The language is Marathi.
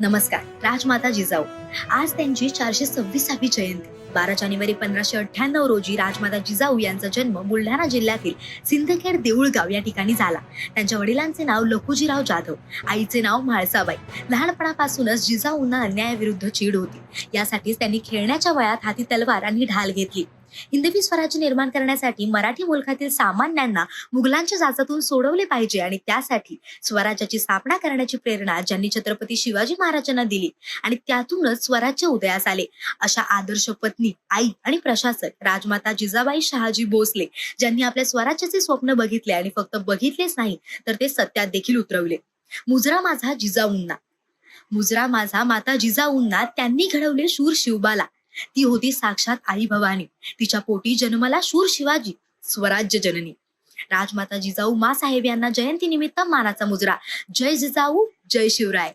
नमस्कार राजमाता जिजाऊ. आज त्यांची चारशे सव्वीसावी जयंती. बारा जानेवारी पंधराशे अठ्ठ्याण्णव रोजी राजमाता जिजाऊ यांचा जन्म बुलढाणा जिल्ह्यातील सिंदखेड देऊळगाव या ठिकाणी झाला. त्यांच्या वडिलांचे नाव लखुजीराव जाधव आईचे नाव म्हाळसाबाई. लहानपणापासूनच जिजाऊंना अन्यायाविरुद्ध चीड होती. यासाठीच त्यांनी खेळण्याच्या वयात हाती तलवार आणि ढाल घेतली. हिंदवी स्वराज्य निर्माण करण्यासाठी मराठी मुलखातील सामान्यांना मुघलांच्या जाचातून सोडवले पाहिजे आणि त्यासाठी स्वराज्याची स्थापना करण्याची प्रेरणा ज्यांनी छत्रपती शिवाजी महाराजांना दिली आणि त्यातूनच स्वराज्य उदयास आले. अशा आदर्श पत्नी आई आणि प्रशासक राजमाता जिजाबाई शहाजी भोसले ज्यांनी आपल्या स्वराज्याचे स्वप्न बघितले आणि फक्त बघितलेच नाही तर ते सत्यात देखील उतरवले. मुजरा माझा जिजाऊंना. मुजरा माझा माता जिजाऊंना त्यांनी घडवले शूर शिवबाला. ती होती साक्षात आई भवानी. तिच्या पोटी जन्मला शूर शिवाजी स्वराज्य जननी. राजमाता जिजाऊ मासाहेब यांना जयंती निमित्त मानाचा मुजरा. जय जिजाऊ जय शिवराय.